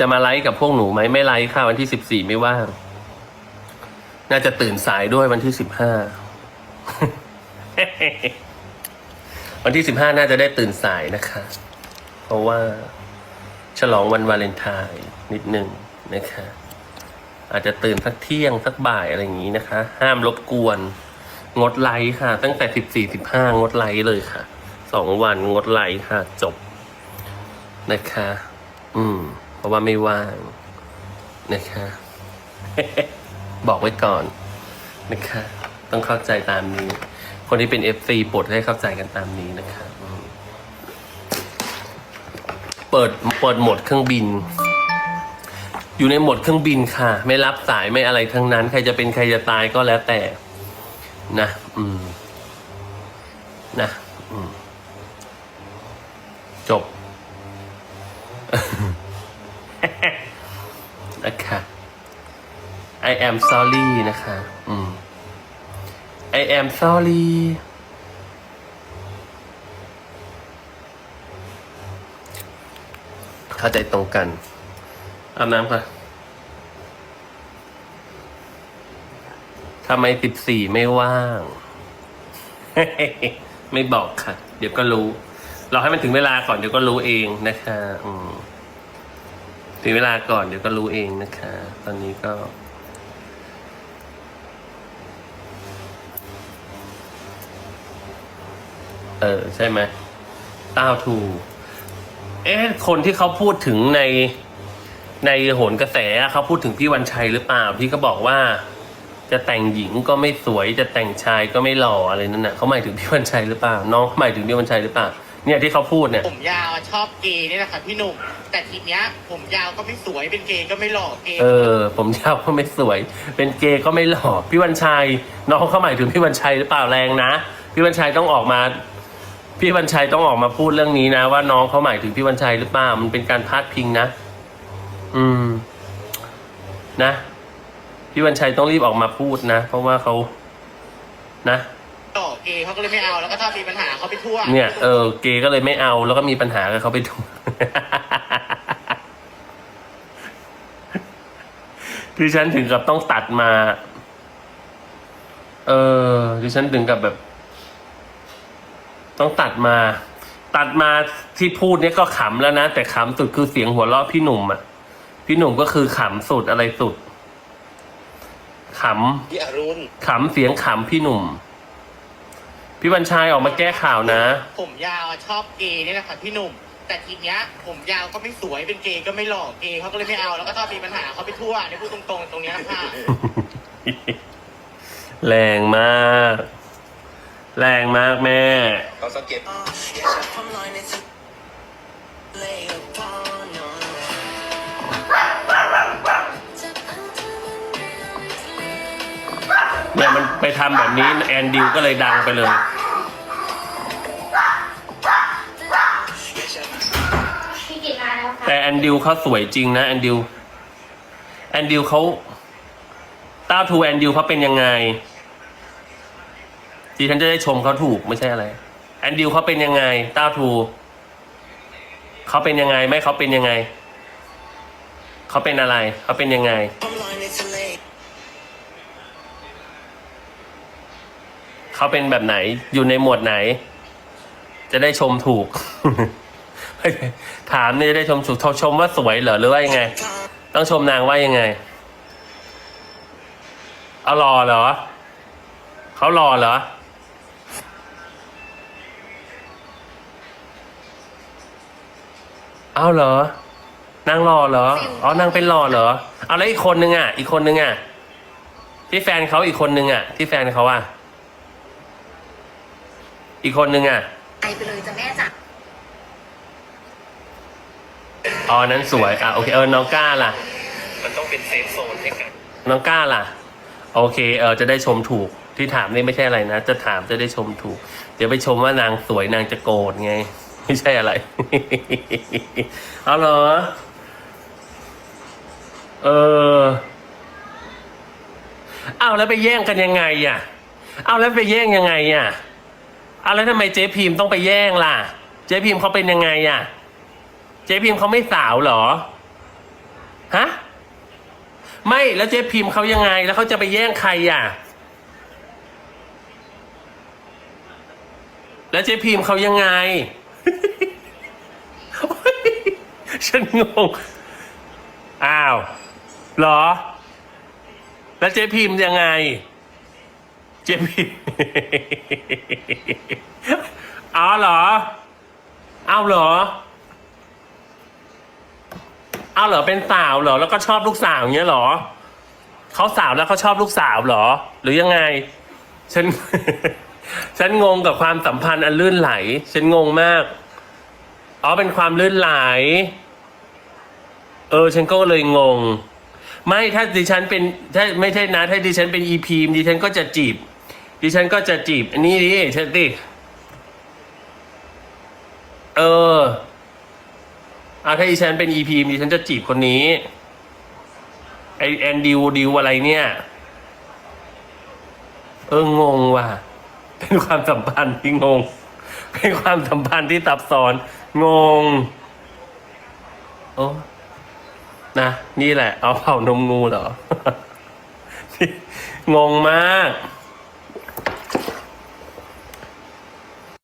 จะมาไลฟ์กับพวกหนูไหมไม่ไลฟ์ค่ะวันที่สิบสี่ไม่ว่าง น่าจะตื่นสายด้วยวันที่สิบห้าวันที่สิบห้าน่าจะได้ตื่นสายนะคะ เพราะว่าฉลองวันวาเลนไทน์นิดหนึ่งนะคะ อาจจะตื่นสักเที่ยงสักบ่ายอะไรอย่างนี้นะคะ ห้ามรบกวน งดไลค์ค่ะ ตั้งแต่สิบสี่สิบห้างดไลค์เลยค่ะสองวันงดไลค์ค่ะ จบนะคะ อืม ราะว่าไม่ว่างนะคะ บอกไว้ก่อนนะคะ ต้องเข้าใจตามนี้ คนที่เป็น FC ปลดให้เข้าใจกันตามนี้นะคะเปิดเปิดโหมดเครื่องบิน อยู่ในโหมดเครื่องบินค่ะ ไม่รับสายไม่อะไรทั้งนั้น ใครจะเป็นใครจะตายก็แล้วแต่ นะ อืม นะ อืม จบ นะคะ I am sorry นะคะ อืม I am sorry เข้าใจตรงกันอาบน้ำค่ะทำไมสิบสี่ไม่ว่าง ไม่บอกค่ะ เดี๋ยวก็รู้ เราให้มันถึงเวลาก่อนเดี๋ยวก็รู้เองนะคะ อืม ถึงเวลาก่อนเดี๋ยวก็รู้เองนะคะ ตอนนี้ก็ เออ ใช่ไหมต้าวทู เอ๊ะ คนที่เขาพูดถึงในในโหนกระแสะเขาพูดถึงพี่วันชัยหรือเปล่าที่เขาบอกว่า จะแต่งหญิงก็ไม่สวยจะแต่งชายก็ไม่หล่ออะไรนั่นน่ะเขาหมายถึงพี่วันชัยหรือเปล่า น้องเขาหมายถึงพี่วันชัยหรือเปล่า เนี่ยที่เขาพูดเนี่ย ผมยาวอะชอบเกย์นี่แหละค่ะพี่หนุ่มแต่ทีเนี้ย ผมยาวก็ไม่สวยเป็นเกย์ก็ไม่หล่อเกย์เออ ผมยาวก็ไม่สวย เป็นเกย์ก็ไม่หล่อพี่วันชัยน้องเขาหมายถึงพี่วันชัยหรือเปล่าแรงนะพี่วันชัยต้องออกมา พี่วันชัยต้องออกมาพูดเรื่องนี้นะ ว่าน้องเขาหมายถึงพี่วันชัยหรือเปล่ามันเป็นการพาดพิงนะ อืม นะ พี่วันชัยต้องรีบออกมาพูดนะ เพราะว่าเขานะหล่อ เกย์เขาก็เลยไม่เอาแล้วก็ถ้ามีปัญหาเขาไปทั่วเนี่ยเออเกย์ก็เลยไม่เอาแล้วก็มีปัญหากับเขาไปทุกที่ฉันถึงกับต้องตัดมา เออที่ฉันถึงกับแบบ ต้องตัดมา ตัดมาที่พูดเนี่ยก็ขำแล้วนะ แต่ขำสุดคือเสียงหัวเราะพี่หนุ่มอะ พี่หนุ่มก็คือขำสุดอะไรสุดขพี่อรุณำขำเสียงขำพี่หนุ่ม พี่บัญชัยออกมาแก้ข่าวนะ ผมยาวอะชอบเกย์นี่แหละค่ะพี่หนุ่ม แต่ทีเนี้ยผมยาวก็ไม่สวยเป็นเกย์ก็ไม่หล่อเกย์เขาก็เลยไม่เอาแล้วก็ถ้ามีปัญหาเขาไปทั่วนี่พูดตรงๆตรงเนี้ยค่ะแรงมาก แรงมากแม่ เขาสังเกต เนี่ยมันไปทำแบบนี้แอนดิวก็เลยดังไปเลย พี่กินมาแล้วค่ะแต่แอนดิวเขาสวยจริงนะแอนดิวแอนดิวเขาต้าทูแอนดิวเขาเป็นยังไงดิฉันจะได้ชมเขาถูกไม่ใช่อะไรแอนดิวเขาเป็นยังไงต้าทูเขาเป็นยังไงไม่เขาเป็นยังไงเขาเป็นอะไรเขาเป็นยังไง เขาเป็นแบบไหนอยู่ในหมวดไหน จะได้ชมถูก ถามเนี่ยจะได้ชมถูกชมว่าสวยเหรอหรือว่ายังไง ต้องชมนางว่ายังไงเอารอเหรอเขารอเหรอเอาเหรอนางรอเหรออ๋อนางเป็นรอเหรอเอาแล้วอีกคนนึงอะ อีกคนนึงอะที่แฟนเขาอีกคนนึงอะ ที่แฟนเขาอะ อีกคนนึงอะไปไปเลยจ้ะแม่จ๋าอ๋อนั้นสวยอะโอเคเออน้องก้าล่ะ มันต้องเป็นเซฟโซนให้กัน น้องก้าล่ะ โอเคเออจะได้ชมถูกที่ถามนี่ไม่ใช่อะไรนะ จะถามจะได้ชมถูก เดี๋ยวไปชมว่านางสวยนางจะโกรธไง ไม่ใช่อะไร เอาเหรอ เออเอาแล้วไปแย่งกันยังไงอะ เอาแล้วไปแย่งยังไงอะเอาแล้วทำไมเจ๊พิมพ์ต้องไปแย่งล่ะ เจ๊พิมพ์เขาเป็นยังไงอะ เจ๊พิมพ์เขาไม่สาวเหรอ ฮะ ไม่แล้วเจ๊พิมพ์เขายังไง แล้วเขาจะไปแย่งใครอะ แล้วเจ๊พิมพ์เขายังไง ฉันงง อ้าว เหรอ แล้วเจ๊พิมพ์ยังไง เจมพ์อ๋อเหรอ เอาเหรอ เอาเหรอเป็นสาวเหรอ แล้วก็ชอบลูกสาวเงี้ยเหรอ เขาสาวแล้วเขาชอบลูกสาวเหรอ หรือยังไง ฉัน ฉันงงกับความสัมพันธ์อันลื่นไหล ฉันงงมาก อ๋อเป็นความลื่นไหล เออ ฉันก็เลยงงไม่ถ้าดิฉันเป็นถ้าไม่ใช่นะ ถ้าดิฉันเป็นอีพีมดิฉันก็จะจีบ ดิฉันก็จะจีบอันนี้ดิฉันดิเออเอาถ้าดิฉันเป็นอีพีดิฉันจะจีบคนนี้ไอแอนดิวดิวอะไรเนี่ย เอองงว่ะ เป็นความสัมพันธ์ที่งง เป็นความสัมพันธ์ที่ซับซ้อนงงโอ้นะ นี่แหละ เอาเผานมงูเหรอ งงมาก